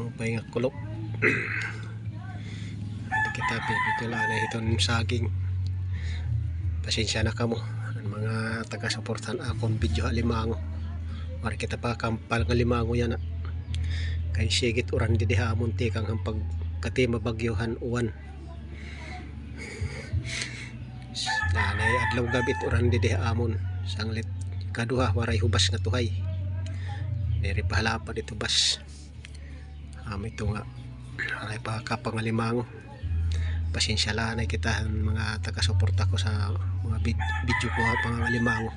Mga pahinga kulok. Hindi kita pipitula na itong saging. Pasensya na kamo. Ang mga taga-supportan akong video alimango. Mari kita pa kampal ng limango yan. Kay sigit uran di dihamon tikang ang pagkati mabagyohan uwan. Nanay adlaw gabit uran di dihamon. Sanglit kaduha waray hubas nga tuhay. Diri pahalapan dito bas. Um, ito nga ay pa kapangalimango. Pasensya lang na kita mga taga-suporta ko sa mga vid- video ko pangalimango.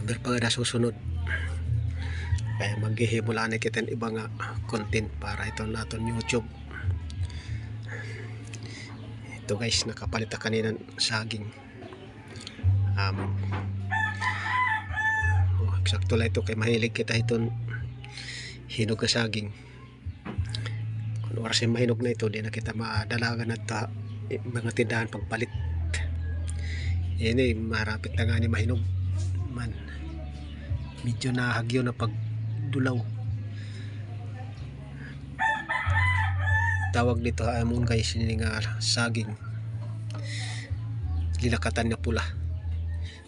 Haber pa na susunod. Kaya maghihimula na kita ng ibang nga content para ito naton YouTube. Ito guys, nakapalit na kanina ng saging. Um, oh, eksakto lang ito kay mahilig kita itong hinog na saging. Kung oras yung mahinog na ito, di na kita madalagan at ta, eh, mga tindahan pagpalit. Yan eh, marapit na nga ni mahinog. Man, medyo nahagyo na pagdulaw. Tawag dito amon guys, ini nga saging. Linakatan niya pula.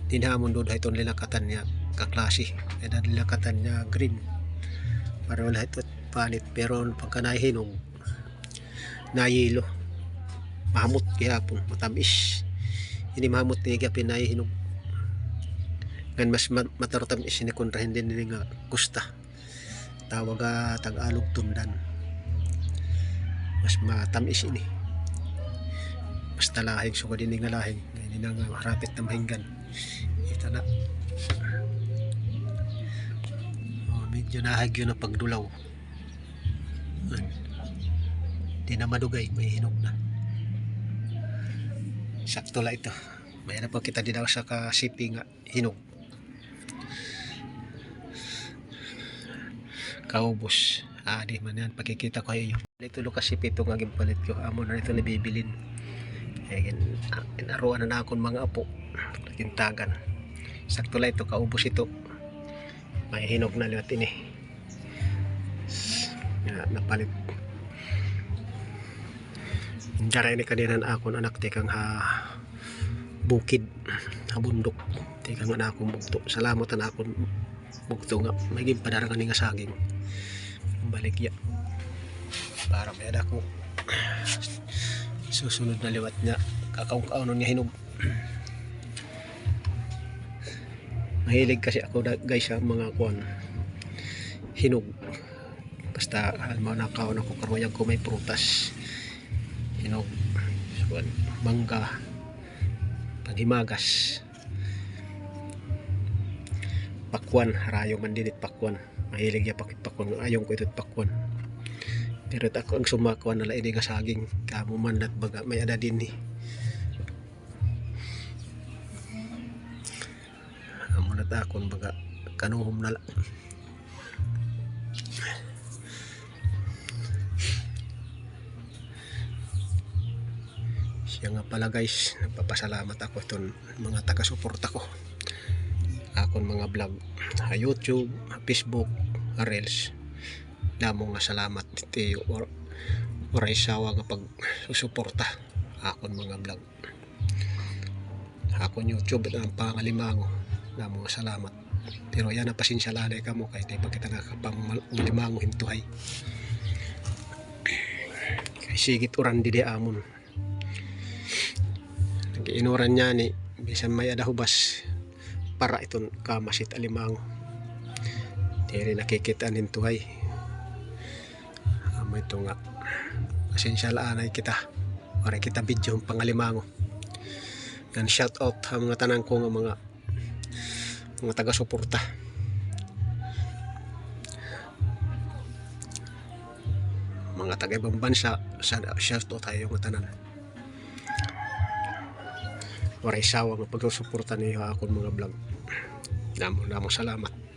Dinamon doon itong linakatan niya kaklase. Kaya linakatan niya green para wala ito panit pero pagka nahihinog nayilo mahamot gihapon matamis. Ini mahamot ni gapin nahihinog ngan mas mat matarotamis ni kontrahin din ni nga kusta tawag nga tagalog tundan. Mas matamis ini. Mas talahing so din nga lahing ini na nga rapit na mahinggan. Ito na Oh, medyo nahagyo na pagdulaw. Yan. Di na madugay, may hinog na. Sakto lang ito. May na po kita din sa kasipi nga hinog. Kaubos. Ah, di man yan. Pakikita ko kayo. Ito lo ito nga gimpalit ko. Amo na ito nabibilin. Kaya ah, inaruan na na akong mga apo. Kintagan. Sakto lang ito. Kaubos ito may hinog na liwat ini. Nga napalit. Dara ini kaninan akon anak tikang ha bukid ha bundok. Tikang anak akong bugto salamat na akon bugto nga. May padarangan ni nga saging. Balik ya. Para may ada ko. Susunod na liwat niya. Kakaong-kaunon niya hinog mahilig kasi ako guys sa mga kuan hinog. Basta alma na kaon ako karwayag ko may prutas. Hinog kuan mangga panghimagas pakwan harayo man dinit pakwan. Mahilig ya pakit pakwan ayong ko ito't pakwan. Pero ako ang sumakwan nala ini nga saging. Kamo man at baga may ada din ni. amo na takon baga kanuhom na lang siya nga pala guys nagpapasalamat ako itong mga taga-suporta ko. Akon mga vlog ha YouTube, ha Facebook, ha Reels. Damo nga salamat ti or oray sawa nga pag susuporta akon mga vlog. Akon YouTube ang pangalimango nga salamat pero yan ang pasensya lanay ka mo kay di pa kita nakapang malimango hintuhay kay sigit uran di amon Nagiinuran niya ni bisan may adahubas para iton kamasit alimango. Diri nakikita nin tuhay. Amo ito nga. Pasensya laanay kita. Para kita video ang pangalimango. Yan shout out ang mga tanang ko nga mga mga taga-suporta. Mga taga-ibang bansa, sa shout out tayo nga tanan. Waray sawa nga pagsusuporta niyo akong mga vlog. Namo salamat.